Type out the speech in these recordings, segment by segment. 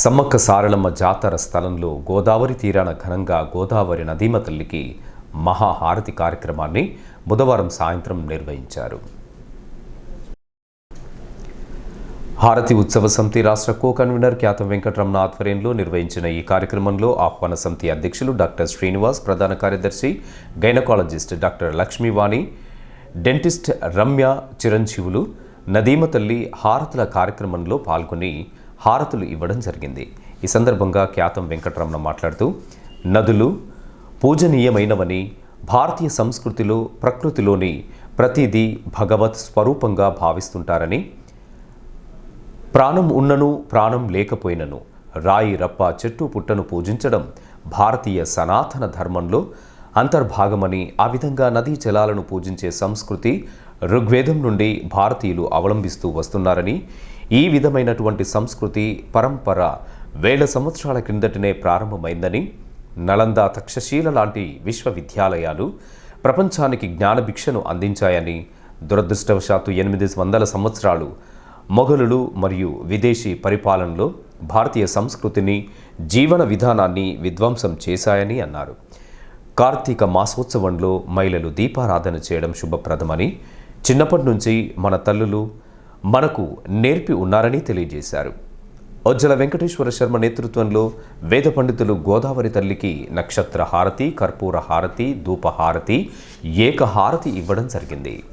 సమ్మక్క సారలమ్మ జాతర స్థలంలో గోదావరి తీరాన ఘనంగా గోదావరి నదీమ తల్లికి మహాహారతి కార్యక్రమాన్ని బుధవారం సాయంత్రం నిర్వహించారు. హారతి ఉత్సవ సమితి రాష్ట్ర కో కన్వీనర్ ఖ్యాతం వెంకటరమణ ఆధ్వర్యంలో నిర్వహించిన ఈ కార్యక్రమంలో ఆహ్వాన సమితి అధ్యక్షులు డాక్టర్ శ్రీనివాస్ ప్రధాన కార్యదర్శి gynaecologist doctor Lakshmivani dentist Ramya Chiranjeevulu నదీమ తల్లి హారతుల కార్యక్రమంలో పాల్గొని హారతులు ఇవ్వడం జరిగింది. ఈ సందర్భంగా ఖ్యాతం వెంకటరమణ మాట్లాడుతూ నదులు పూజనీయమైనవని భారతీయ సంస్కృతిలో ప్రకృతిలోని ప్రతిదీ భగవత్ స్వరూపంగా భావిస్తుంటారని ప్రాణం ఉన్నను ప్రాణం లేకపోయినను రాయి రప్ప చెట్టు పుట్టను పూజించడం భారతీయ సనాతన ధర్మంలో అంతర్భాగమని ఆ విధంగా నదీ జలాలను పూజించే సంస్కృతి ఋగ్వేదం నుండి భారతీయులు అవలంబిస్తూ వస్తున్నారని ఈ విధమైనటువంటి సంస్కృతి పరంపర వేల సంవత్సరాల క్రిందటనే ప్రారంభమైందని నలంద తక్షశీల లాంటి విశ్వవిద్యాలయాలు ప్రపంచానికి జ్ఞానభిక్షను అందించాయని దురదృష్టవశాత్తు ఎనిమిది వందల సంవత్సరాలు మొఘలులు మరియు విదేశీ పరిపాలనలో భారతీయ సంస్కృతిని జీవన విధానాన్ని విధ్వంసం చేశాయని అన్నారు. కార్తీక మాసోత్సవంలో మహిళలు దీపారాధన చేయడం శుభప్రదమని చిన్నప్పటి నుంచి మన తల్లులు మనకు నేర్పి ఉన్నారని తెలియజేశారు. ఒజ్జల వెంకటేశ్వర శర్మ నేతృత్వంలో వేద పండితులు గోదావరి తల్లికి నక్షత్ర హారతి కర్పూర హారతి ధూపహారతి ఏకహారతి ఏక హారతి ఇవ్వడం జరిగింది.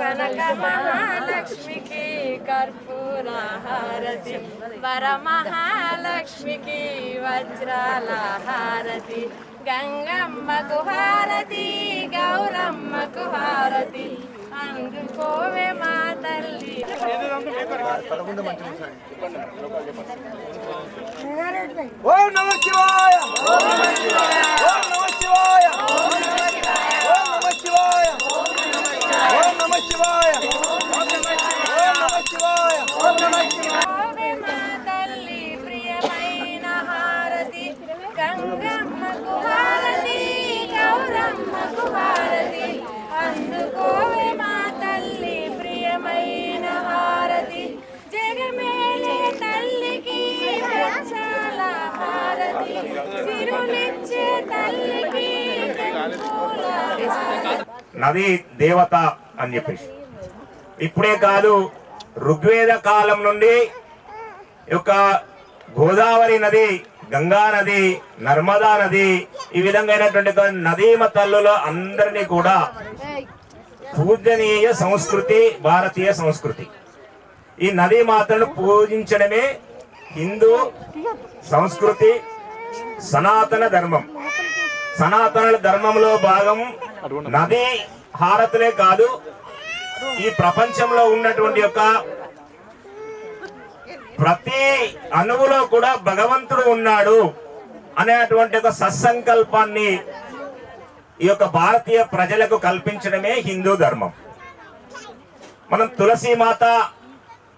కనక కర్పూర హారతి వరమహాలక్ష్మికి వజ్రాల హారతి హారతి అందుకోవే మా తల్లి. ఓం నమ శివాయ నమ శివాయ. నది దేవత అని చెప్పేసి. ఇప్పుడే కాదు ఋగ్వేద కాలం నుండి యొక్క గోదావరి నది గంగా నది నర్మదా నది ఈ విధంగా నదీమ తల్లులో అందరినీ కూడా పూజనీయ సంస్కృతి భారతీయ సంస్కృతి. ఈ నదీ మాతలను పూజించడమే హిందూ సంస్కృతి సనాతన ధర్మం. సనాతన ధర్మంలో భాగం నది హారతులే కాదు ఈ ప్రపంచంలో ఉన్నటువంటి యొక్క ప్రతి అణువులో కూడా భగవంతుడు ఉన్నాడు అనేటువంటి ఒక సత్సంకల్పాన్ని ఈ యొక్క భారతీయ ప్రజలకు కల్పించడమే హిందూ ధర్మం. మనం తులసి మాత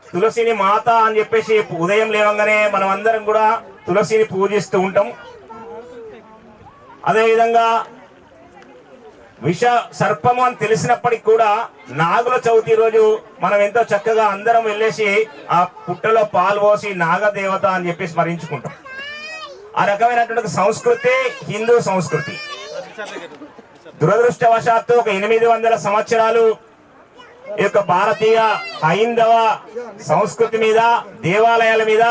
తులసిని మాత అని చెప్పేసి ఉదయం లేవంగానే మనం అందరం కూడా తులసిని పూజిస్తూ ఉంటాం. అదేవిధంగా విష సర్పము అని తెలిసినప్పటికి కూడా నాగుల చవితి రోజు మనం ఎంతో చక్కగా అందరం వెళ్ళేసి ఆ పుట్టలో పాలు పోసి నాగదేవత అని చెప్పి స్మరించుకుంటాం. ఆ రకమైనటువంటి సంస్కృతి హిందూ సంస్కృతి. దురదృష్టవశాత్తు ఒక ఎనిమిది వందల సంవత్సరాలు ఈ యొక్క భారతీయ హైందవ సంస్కృతి మీద దేవాలయాల మీద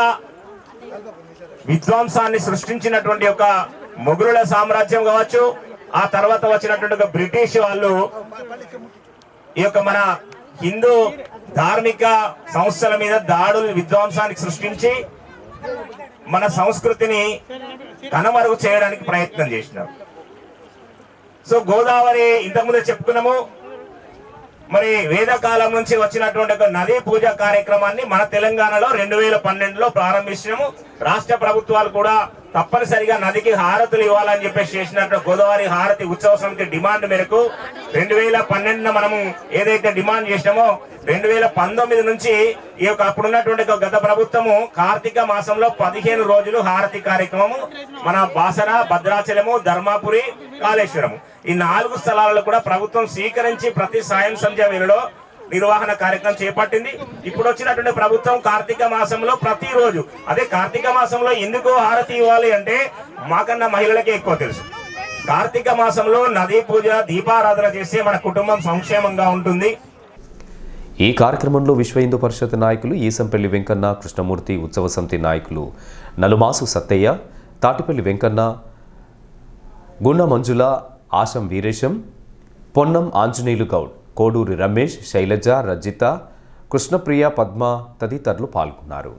విధ్వంసాన్ని సృష్టించినటువంటి ఒక మొగురుల సామ్రాజ్యం కావచ్చు ఆ తర్వాత వచ్చినటువంటి బ్రిటిష్ వాళ్ళు ఈ యొక్క మన హిందూ ధార్మిక సంస్థల మీద దాడులు విధ్వంసానికి సృష్టించి మన సంస్కృతిని కనుమరుగు చేయడానికి ప్రయత్నం చేసినారు. సో గోదావరి ఇంతకుముందే చెప్పుకున్నాము మరి వేదకాలం నుంచి వచ్చినటువంటి ఒక నదీ పూజ కార్యక్రమాన్ని మన తెలంగాణలో రెండు వేల పన్నెండులో ప్రారంభించినాము. రాష్ట్ర ప్రభుత్వాలు కూడా తప్పనిసరిగా నదికి హారతులు ఇవ్వాలని చెప్పేసి చేసినట్టు గోదావరి హారతి ఉత్సవ సమితి డిమాండ్ మేరకు రెండు వేల పన్నెండున మనము ఏదైతే డిమాండ్ చేసినామో రెండు వేల పంతొమ్మిది నుంచి ఈ యొక్క అప్పుడున్నటువంటి ఒక గత ప్రభుత్వము కార్తీక మాసంలో పదిహేను రోజులు హారతి కార్యక్రమము మన బాసర భద్రాచలము ధర్మాపురి కాళేశ్వరము. ఈ నాలుగు స్థలాలలో కూడా ప్రభుత్వం స్వీకరించి ప్రతి సాయం సంధ్య వేళలో నిర్వహణ కార్యక్రమం చేపట్టింది. ఇప్పుడు వచ్చినటువంటి ప్రభుత్వం కార్తీక మాసంలో ప్రతిరోజు అదే కార్తీక మాసంలో ఎందుకు హారతి ఇవ్వాలి అంటే మాకన్నా మహిళలకే ఎక్కువ తెలుసు. కార్తీక మాసంలో నదీ పూజ దీపారాధన చేస్తే మన కుటుంబం సంక్షేమంగా ఉంటుంది. ఈ కార్యక్రమంలో విశ్వ హిందూ పరిషత్ నాయకులు ఈసంపల్లి వెంకన్న కృష్ణమూర్తి ఉత్సవ సమితి నాయకులు నలుమాసు సత్తయ్య తాటిపల్లి వెంకన్న గుండ మంజుల ఆశం వీరేశం పొన్నం ఆంజనేయులు గౌడ్. కోడూరి రమేష్ శైలజ రజిత కృష్ణప్రియ పద్మ తదితరులు పాల్గొన్నారు.